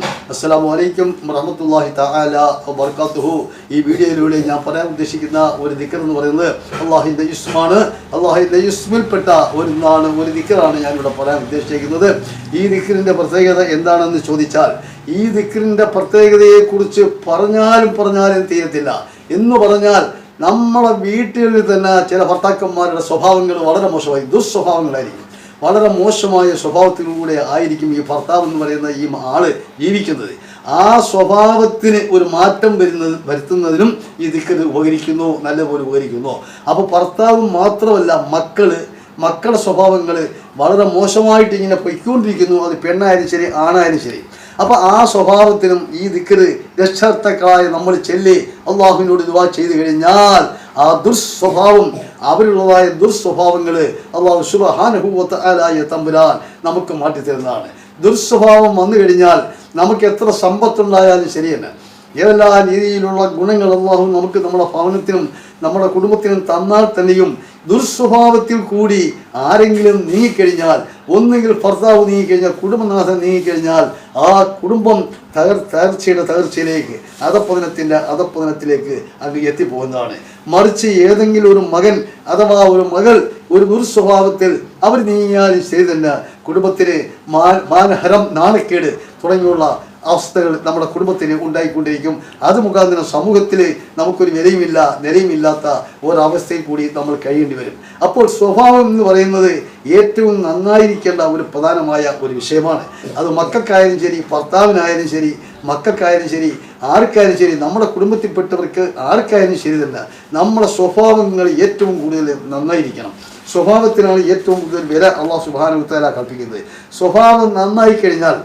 അസ്സലാമു വലൈക്കും വറഹ്മത്തുള്ളാഹി താല വർക്കാത്തുഹു ഈ വീഡിയോയിലൂടെ ഞാൻ പറയാൻ ഉദ്ദേശിക്കുന്ന ഒരു ദിക്ർ എന്ന് പറയുന്നത് അള്ളാഹിന്റെ യുസ്മാണ് അള്ളാഹിന്റെ യുസ്മിൽപ്പെട്ട ഒരു നാണ് ഒരു ദിക്റാണ് ഞാനിവിടെ പറയാൻ ഉദ്ദേശിക്കുന്നത് ഈ ദിക്കറിന്റെ പ്രത്യേകത എന്താണെന്ന് ചോദിച്ചാൽ ഈ ദിക്കറിന്റെ പ്രത്യേകതയെക്കുറിച്ച് പറഞ്ഞാലും പറഞ്ഞാലും തീരത്തില്ല. എന്ന് പറഞ്ഞാൽ നമ്മളെ വീട്ടിൽ തന്നെ ചില ഭർത്താക്കന്മാരുടെ സ്വഭാവങ്ങൾ വളരെ മോശമായി ദുസ്വഭാവങ്ങളായിരിക്കും വളരെ മോശമായ സ്വഭാവത്തിലൂടെ ആയിരിക്കും ഈ ഭർത്താവ് എന്ന് പറയുന്ന ഈ ആൾ ജീവിക്കുന്നത്. ആ സ്വഭാവത്തിന് ഒരു മാറ്റം വരുന്നത് വരുത്തുന്നതിനും ഈ ദിക്കത് ഉപകരിക്കുന്നു നല്ലപോലെ ഉപകരിക്കുന്നു. അപ്പോൾ ഭർത്താവ് മാത്രമല്ല മക്കൾ മക്കളുടെ സ്വഭാവങ്ങൾ വളരെ മോശമായിട്ട് ഇങ്ങനെ പൊയ്ക്കൊണ്ടിരിക്കുന്നു. അത് പെണ്ണായാലും ശരി ആണായാലും ശരി. അപ്പോൾ ആ സ്വഭാവത്തിനും ഈ ദിക്കർ രക്ഷാർത്ഥക്കളായ നമ്മൾ ചെല്ലി അള്ളാഹുവിനോട് ദുവാ ചെയ്തു കഴിഞ്ഞാൽ ആ ദുർസ്വഭാവം അവരുള്ളതായ ദുർസ്വഭാവങ്ങൾ അള്ളാഹു ആലായ തമ്പുരാൻ നമുക്ക് മാറ്റിത്തരുന്നതാണ് ദുർസ്വഭാവം വന്നു കഴിഞ്ഞാൽ നമുക്ക് എത്ര സമ്പത്തുണ്ടായാലും ശരിയല്ല. ഏതെല്ലാ രീതിയിലുള്ള ഗുണങ്ങൾ അള്ളാഹു നമുക്ക് നമ്മുടെ ഭവനത്തിനും നമ്മുടെ കുടുംബത്തിന് തന്നാൽ തന്നെയും ദുർസ്വഭാവത്തിൽ കൂടി ആരെങ്കിലും നീങ്ങിക്കഴിഞ്ഞാൽ ഒന്നുകിൽ ഭർത്താവ് നീങ്ങിക്കഴിഞ്ഞാൽ കുടുംബനാഥൻ നീങ്ങിക്കഴിഞ്ഞാൽ ആ കുടുംബം തകർ തകർച്ചയുടെ തകർച്ചയിലേക്ക് അധപ്പതനത്തിന്റെ അധപ്പതനത്തിലേക്ക് അങ്ങ് എത്തിപ്പോകുന്നതാണ്. മറിച്ച് ഏതെങ്കിലും ഒരു മകൻ അഥവാ ഒരു മകൾ ഒരു ദുർസ്വഭാവത്തിൽ അവർ നീങ്ങിയാലും ശരി തന്നെ കുടുംബത്തിന് മാനഹരം നാണക്കേട് തുടങ്ങിയുള്ള അവസ്ഥകൾ നമ്മുടെ കുടുംബത്തിന് ഉണ്ടായിക്കൊണ്ടിരിക്കും. അത് മുഖാന്തരം സമൂഹത്തിൽ നമുക്കൊരു നിലയുമില്ല നിലയുമില്ലാത്ത ഒരവസ്ഥയിൽ കൂടി നമ്മൾ കഴിയേണ്ടി വരും. അപ്പോൾ സ്വഭാവം എന്ന് പറയുന്നത് ഏറ്റവും നന്നായിരിക്കേണ്ട ഒരു പ്രധാനമായ ഒരു വിഷയമാണ്. അത് മക്കൾക്കായാലും ശരി ഭർത്താവിനായാലും ശരി മക്കൾക്കായാലും ശരി ആർക്കായാലും ശരി നമ്മുടെ കുടുംബത്തിൽപ്പെട്ടവർക്ക് ആർക്കായാലും ശരി തന്നെ നമ്മുടെ സ്വഭാവങ്ങൾ ഏറ്റവും കൂടുതൽ നന്നായിരിക്കണം. സ്വഭാവത്തിനാണ് ഏറ്റവും കൂടുതൽ വില അള്ളാഹു സുബാനുത്താല കൽപ്പിക്കുന്നത്. സ്വഭാവം നന്നായി കഴിഞ്ഞാൽ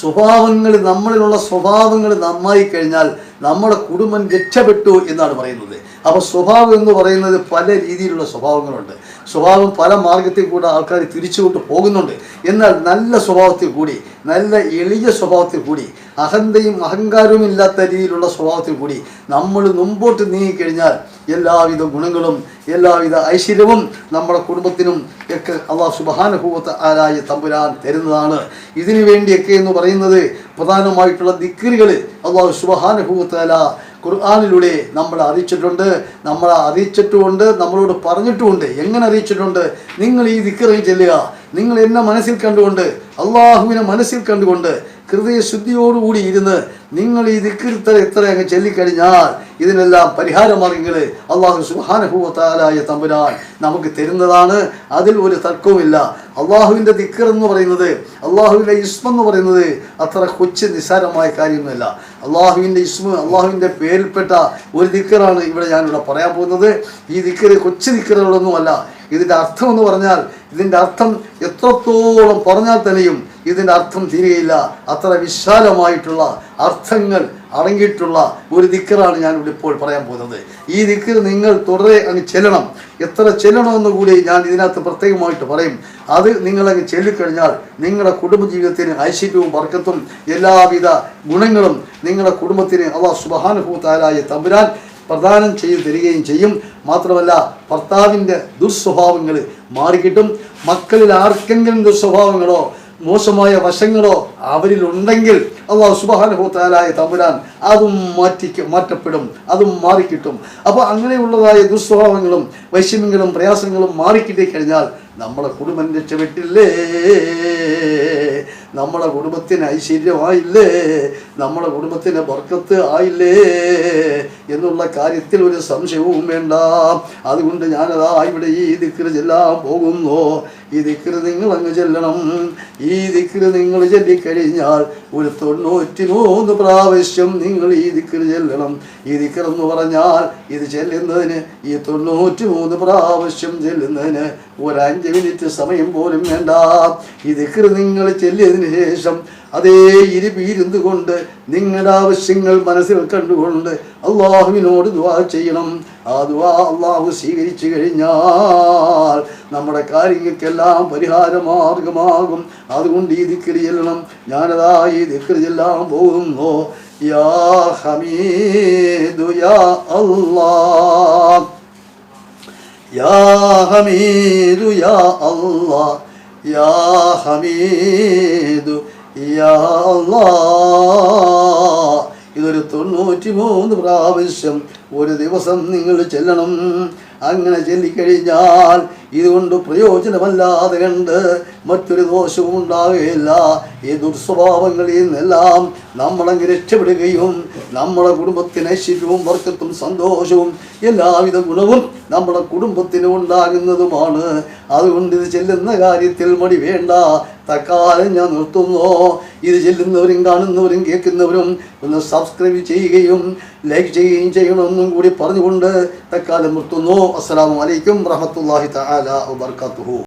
സ്വഭാവങ്ങൾ നമ്മളിലുള്ള സ്വഭാവങ്ങൾ നന്നായി കഴിഞ്ഞാൽ നമ്മുടെ കുടുംബം രക്ഷപ്പെട്ടു എന്നാണ് പറയുന്നത്. അപ്പോൾ സ്വഭാവം എന്ന് പറയുന്നത് പല രീതിയിലുള്ള സ്വഭാവങ്ങളുണ്ട്. സ്വഭാവം പല മാർഗത്തിൽ കൂടെ ആൾക്കാർ തിരിച്ചുകൊണ്ട് പോകുന്നുണ്ട്. എന്നാൽ നല്ല സ്വഭാവത്തിൽ കൂടി നല്ല എളിയ സ്വഭാവത്തിൽ കൂടി അഹന്തയും അഹങ്കാരവും ഇല്ലാത്ത രീതിയിലുള്ള സ്വഭാവത്തിൽ കൂടി നമ്മൾ മുമ്പോട്ട് നീങ്ങിക്കഴിഞ്ഞാൽ എല്ലാവിധ ഗുണങ്ങളും എല്ലാവിധ ഐശ്വര്യവും നമ്മുടെ കുടുംബത്തിനും ഒക്കെ അള്ളാഹ് സുബാനുഭൂവത്ത് ആരായ തമ്പുരാൻ തരുന്നതാണ്. ഇതിനു വേണ്ടിയൊക്കെ എന്ന് പറയുന്നത് പ്രധാനമായിട്ടുള്ള ദിക്കറുകൾ അള്ളാഹു സുബഹാനുഭൂവത്താല ഖുർആാനിലൂടെ നമ്മൾ അറിയിച്ചിട്ടുണ്ട് നമ്മളെ അറിയിച്ചിട്ടുമുണ്ട് നമ്മളോട് പറഞ്ഞിട്ടുമുണ്ട്. എങ്ങനെ അറിയിച്ചിട്ടുണ്ട്? നിങ്ങൾ ഈ ദിക്കറിൽ ചെല്ലുക. നിങ്ങൾ എന്നെ മനസ്സിൽ കണ്ടുകൊണ്ട് അള്ളാഹുവിനെ മനസ്സിൽ കണ്ടുകൊണ്ട് ഹൃദയശുദ്ധിയോടുകൂടി ഇരുന്ന് നിങ്ങൾ ഈ ദിക്കിരുത്തൽ എത്ര അങ്ങ് ചൊല്ലിക്കഴിഞ്ഞാൽ ഇതിനെല്ലാം പരിഹാരമാർഗങ്ങൾ അള്ളാഹു സുഹാനുഭൂവത്താലായ തമ്പുരാൻ നമുക്ക് തരുന്നതാണ്. അതിൽ ഒരു തർക്കവുമില്ല. അള്ളാഹുവിന്റെ ദിക്കർ എന്ന് പറയുന്നത് അള്ളാഹുവിന്റെ ഇസ്മ എന്ന് പറയുന്നത് അത്ര കൊച്ചു നിസ്സാരമായ കാര്യമൊന്നുമല്ല. അള്ളാഹുവിന്റെ ഇസ്മ അള്ളാഹുവിന്റെ പേരിൽപ്പെട്ട ഒരു ദിക്കറാണ് ഇവിടെ ഞാനിവിടെ പറയാൻ പോകുന്നത്. ഈ ദിക്കറ് കൊച്ചു ദിക്കറുകളൊന്നുമല്ല. ഇതിന്റെ അർത്ഥം എന്ന് പറഞ്ഞാൽ ഇതിന്റെ അർത്ഥം എത്രത്തോളം പറഞ്ഞാൽ തന്നെയും ഇതിന്റെ അർത്ഥം തീരുകയില്ല. അത്ര വിശാലമായിട്ടുള്ള അർത്ഥങ്ങൾ അടങ്ങിയിട്ടുള്ള ഒരു ദിക്കറാണ് ഞാൻ ഇവിടെ ഇപ്പോൾ പറയാൻ പോകുന്നത്. ഈ ദിക്കർ നിങ്ങൾ തുടരെ അങ്ങ് ചെല്ലണം. എത്ര ചെല്ലണമെന്ന് കൂടി ഞാൻ ഇതിനകത്ത് പ്രത്യേകമായിട്ട് പറയും. അത് നിങ്ങളങ്ങ് ചെല്ലിക്കഴിഞ്ഞാൽ നിങ്ങളുടെ കുടുംബജീവിതത്തിന് ഐശ്വര്യവും വർക്കത്തും എല്ലാവിധ ഗുണങ്ങളും നിങ്ങളുടെ കുടുംബത്തിന് അള്ളാഹ് സുബഹാനുഭൂത്താലായ തമ്പുരാൻ പ്രദാനം ചെയ്തു തരികയും ചെയ്യും. മാത്രമല്ല ഭർത്താവിന്റെ ദുസ്വഭാവങ്ങൾ മാറിക്കിട്ടും. മക്കളിൽ ആർക്കെങ്കിലും ദുസ്വഭാവങ്ങളോ മോശമായ വശങ്ങളോ അവരിലുണ്ടെങ്കിൽ അള്ളാഹു സുബാനുഭൂത്താലായ തമ്പുരാൻ അതും മാറ്റി മാറ്റപ്പെടും. അതും മാറിക്കിട്ടും. അപ്പോൾ അങ്ങനെയുള്ളതായ ദുസ്വഭാവങ്ങളും വൈഷമ്യങ്ങളും പ്രയാസങ്ങളും മാറിക്കിട്ടി കഴിഞ്ഞാൽ നമ്മുടെ കുടുംബം രക്ഷപ്പെട്ടില്ലേ? നമ്മുടെ കുടുംബത്തിന് ഐശ്വര്യമായില്ലേ? നമ്മുടെ കുടുംബത്തിന് ബർക്കത്ത് ആയില്ലേ? എന്നുള്ള കാര്യത്തിൽ ഒരു സംശയവും വേണ്ട. അതുകൊണ്ട് ഞാനതാ ഇവിടെ ഈ ദിക്കറ് ചെല്ലാൻ പോകുന്നു. ഈ ദിക്കറ് നിങ്ങൾ അങ്ങ് ചെല്ലണം. ഈ ദിക്കറ് നിങ്ങൾ ചൊല്ലിക്കഴിഞ്ഞാൽ ഒരു തൊണ്ണൂറ്റി മൂന്ന് പ്രാവശ്യം നിങ്ങൾ ഈ ദിക്കറ് ചെല്ലണം. ഈ ദിക്കറെന്ന് പറഞ്ഞാൽ ഇത് ചെല്ലുന്നതിന് ഈ തൊണ്ണൂറ്റി മൂന്ന് പ്രാവശ്യം ചെല്ലുന്നതിന് ഒരു അഞ്ച് മിനിറ്റ് സമയം പോലും വേണ്ട. ഈ ദിക്കറ് നിങ്ങൾ ചെല്ലിയതിന് ശേഷം അതേ ഇരുപീരുന്ന് കൊണ്ട് നിങ്ങളുടെ ആവശ്യങ്ങൾ മനസ്സിൽ കണ്ടുകൊണ്ട് അള്ളാഹുവിനോട് ദുവാ ചെയ്യണം. ആ ദുവാ അള്ളാഹു സ്വീകരിച്ചു കഴിഞ്ഞാൽ നമ്മുടെ കാര്യങ്ങൾക്കെല്ലാം പരിഹാരമാർഗമാകും അതുകൊണ്ട് ഈ ദിക്കറി ചെല്ലണം. ഞാനതാ ഈ ദിക്കറി ചെല്ലാൻ പോകുന്നു. യാ ഹമീദു യാ അല്ലാഹ്. യാ ഹമീദു യാ അല്ലാഹ്. യാ Hamidu Ya Allah ഇതൊരു തൊണ്ണൂറ്റി മൂന്ന് പ്രാവശ്യം ഒരു ദിവസം നിങ്ങൾ ചെല്ലണം. അങ്ങനെ ചെല്ലിക്കഴിഞ്ഞാൽ ഇതുകൊണ്ട് പ്രയോജനമല്ലാതെ കണ്ട് മറ്റൊരു ദോഷവും ഉണ്ടാവുകയില്ല. ഈ ദുർസ്വഭാവങ്ങളിൽ നിന്നെല്ലാം നമ്മളങ്ങ് രക്ഷപ്പെടുകയും നമ്മുടെ കുടുംബത്തിന് ഐശ്വര്യവും വർക്കത്തും സന്തോഷവും എല്ലാവിധ ഗുണവും നമ്മുടെ കുടുംബത്തിന് ഉണ്ടാകുന്നതുമാണ്. അതുകൊണ്ട് ഇത് ചെല്ലുന്ന കാര്യത്തിൽ മടി വേണ്ട. തക്കാലം ഞാൻ നിർത്തുന്നു. ഇത് ചെല്ലുന്നവരും കാണുന്നവരും കേൾക്കുന്നവരും ഒന്ന് സബ്സ്ക്രൈബ് ചെയ്യുകയും ലൈക്ക് ചെയ്യുകയും ചെയ്യണമെന്നും കൂടി പറഞ്ഞുകൊണ്ട് തക്കാലം നിർത്തുന്നു. അസ്സാം വലൈക്കും വറഹമത്തല്ലാഹി തആല വബർക്കാത്തുഹു.